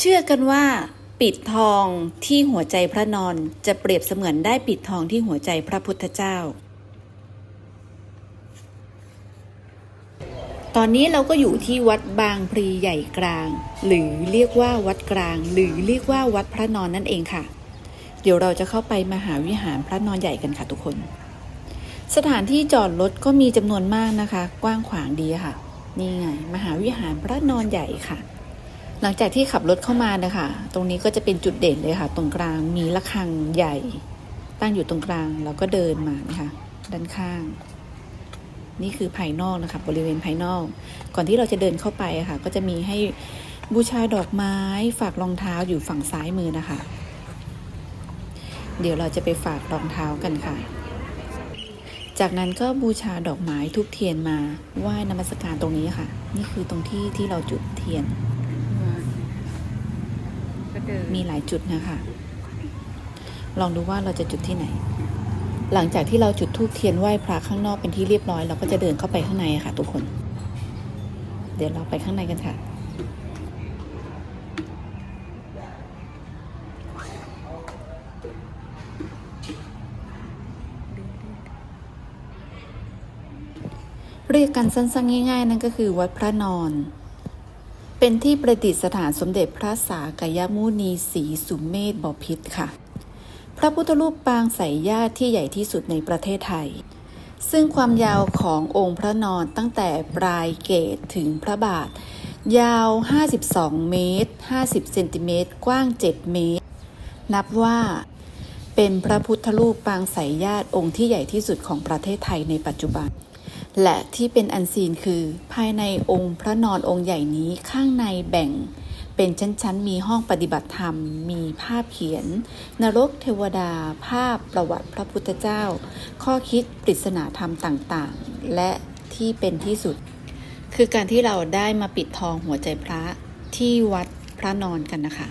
เชื่อกันว่า ปิดทองที่หัวใจพระนอนจะเปรียบเสมือนได้ปิดทองที่หัวใจพระพุทธเจ้า ตอนนี้เราก็อยู่ที่วัดบางพลีใหญ่กลาง หรือเรียกว่าวัดกลาง หรือเรียกว่าวัดพระนอนนั่นเองค่ะ เดี๋ยวเราจะเข้าไปมหาวิหารพระนอนใหญ่กันค่ะทุกคน สถานที่จอดรถก็มีจำนวนมากนะคะ กว้างขวางดีค่ะ นี่ไง มหาวิหารพระนอนใหญ่ค่ะ หลังจากที่ขับรถเข้ามานะคะ ตรงนี้ก็จะเป็นจุดเด่นเลยค่ะ ตรงกลางมีระฆังใหญ่ ตั้งอยู่ตรงกลางเราก็เดินมานะคะ ด้านข้าง นี่คือภายนอกนะคะ บริเวณภายนอก ก่อนที่เราจะเดินเข้าไปะค่ะ ก็จะมีให้บูชาดอกไม้ฝากรองเท้าอยู่ฝั่งซ้ายมือนะคะ เดี๋ยวเราจะไปฝากรองเท้ากันค่ะ จากนั้นก็บูชาดอกไม้ทุกเทียนมาไหว้นมัสการตรงนี้ค่ะ นี่คือตรงที่ที่เราจุดเทียน มีหลายจุดนะคะ ลองดูว่าเราจะจุดที่ไหน หลังจากที่เราจุดธูปเทียนไหว้พระข้างนอกเป็นที่เรียบร้อย เราก็จะเดินเข้าไปข้างในค่ะ ทุกคน เดี๋ยวเราไปข้างในกันค่ะเรียกกันสั้นๆง่าย ๆ นั่นก็คือวัดพระนอน เป็นที่ประดิษฐานสมเด็จพระสากยมุนีศรีสุเมธบพิตรค่ะ พระพุทธรูปปางใสญาติที่ใหญ่ที่สุดในประเทศไทย ซึ่งความยาวขององค์พระนอนตั้งแต่ปลายเกตถึงพระบาท ยาว 52 เมตร 50 เซนติเมตร กว้าง 7 เมตร นับว่าเป็นพระพุทธรูปปางใสญาติองค์ที่ใหญ่ที่สุดของประเทศไทยในปัจจุบัน และที่เป็นอันซีนคือ ภายในองค์พระนอนองค์ใหญ่นี้ข้างในแบ่ง เป็นชั้นๆ มีห้องปฏิบัติธรรม มีภาพเขียน นรกเทวดา ภาพประวัติพระพุทธเจ้า ข้อคิดปริศนาธรรมต่างๆ และที่เป็นที่สุด คือการที่เราได้มาปิดทองหัวใจพระที่วัดพระนอนกันนะคะ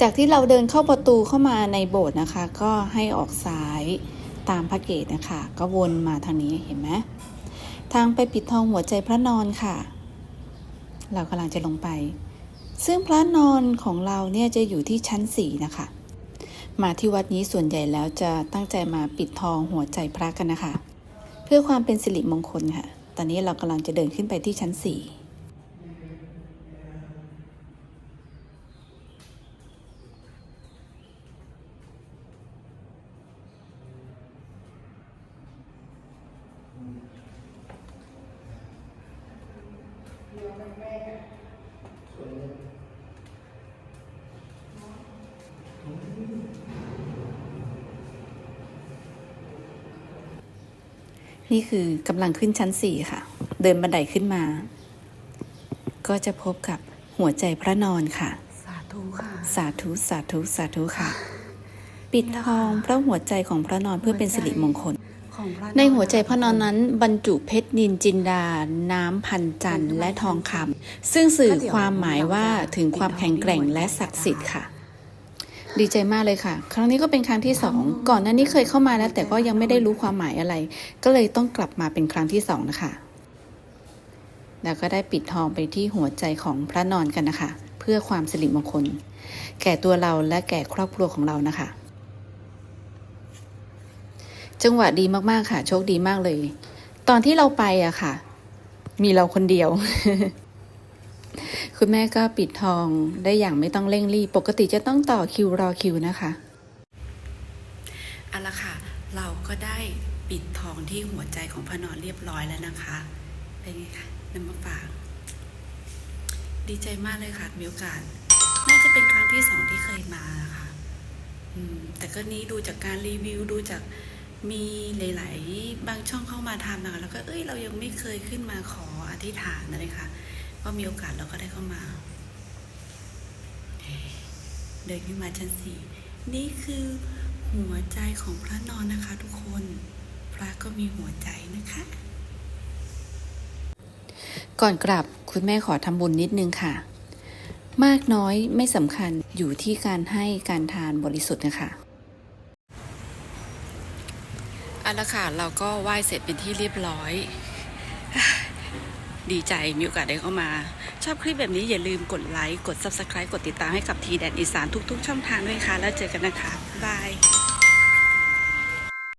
จากที่เราเดินเข้าประตูเข้ามาในโบสถ์นะคะ ก็ให้ออกซ้ายตามพระเกตนะคะ ก็วนมาทางนี้เห็นไหมทางไปปิดทองหัวใจพระนอนค่ะ เรากำลังจะลงไป ซึ่งพระนอนของเราเนี่ยจะอยู่ที่ชั้นสี่นะคะ มาที่วัดนี้ส่วนใหญ่แล้วจะตั้งใจมาปิดทองหัวใจพระกันนะคะ เพื่อความเป็นสิริมงคลค่ะ ตอนนี้เรากำลังจะเดินขึ้นไปที่ชั้นสี่ นี่คือกำลังขึ้นชั้นสี่ค่ะ เดินบันไดขึ้นมา ก็จะพบกับหัวใจพระนอนค่ะ สาธุค่ะ สาธุสาธุสาธุค่ะ ปิดทองพระหัวใจของพระนอนเพื่อเป็นสิริมงคลของพระ ในหัวใจพระนอนนั้นบรรจุเพชรนินจินดา น้ำพันจันและทองคำซึ่งสื่อความหมายว่าถึงความแข็งแกร่งและศักดิ์สิทธิ์ค่ะ ดีใจมากเลยค่ะ ครั้งนี้ก็เป็นครั้งที่สองก่อนหน้านี้เคยเข้ามาแล้ว แต่ก็ยังไม่ได้รู้ความหมายอะไร ก็เลยต้องกลับมาเป็นครั้งที่สองนะคะ แล้วก็ได้ปิดทองไปที่หัวใจของพระนอนกันนะคะ เพื่อความสิริมงคล แก่ตัวเราและแก่ครอบครัวของเรานะคะ จังหวะดีมากๆค่ะ โชคดีมากเลย ตอนที่เราไปอะค่ะ มีเราคนเดียว คุณแม่ก็ปิดทองได้อย่างไม่ต้องเร่งรีบ ปกติจะต้องต่อคิวรอคิวนะคะเอาละค่ะ เราก็ได้ปิดทองที่หัวใจของพระนอนเรียบร้อยแล้วนะคะ เป็นไงคะนำมาฝากดีใจมากเลยค่ะ มีโอกาส น่าจะเป็นครั้งที่สองที่เคยมาค่ะ อืม แต่ก็นี้ดูจากการรีวิวดูจาก มีหลาย ๆ บางช่องเข้ามาทำนะคะแล้วก็เอ้ยเรายังไม่เคยขึ้นมาขออธิษฐานอะไรค่ะก็มีโอกาสเราก็ได้เข้ามา เดินขึ้นมาชั้นสี่นี่คือหัวใจของพระนอนนะคะ ทุกคนพระก็มีหัวใจนะคะ ก่อนกลับคุณแม่ขอทำบุญนิดนึงค่ะ มากน้อยไม่สำคัญอยู่ที่การให้การทานบริสุทธิ์นะคะเอาละค่ะเราก็ไหว้เสร็จเป็นที่เรียบร้อย ดีใจมีโอกาสได้เข้ามา ชอบคลิปแบบนี้อย่าลืมกดไลค์ กด Subscribe กดติดตามให้กับทีแดนอีสานทุกๆ ช่องทางด้วยค่ะ แล้วเจอกันนะคะบ๊ายบาย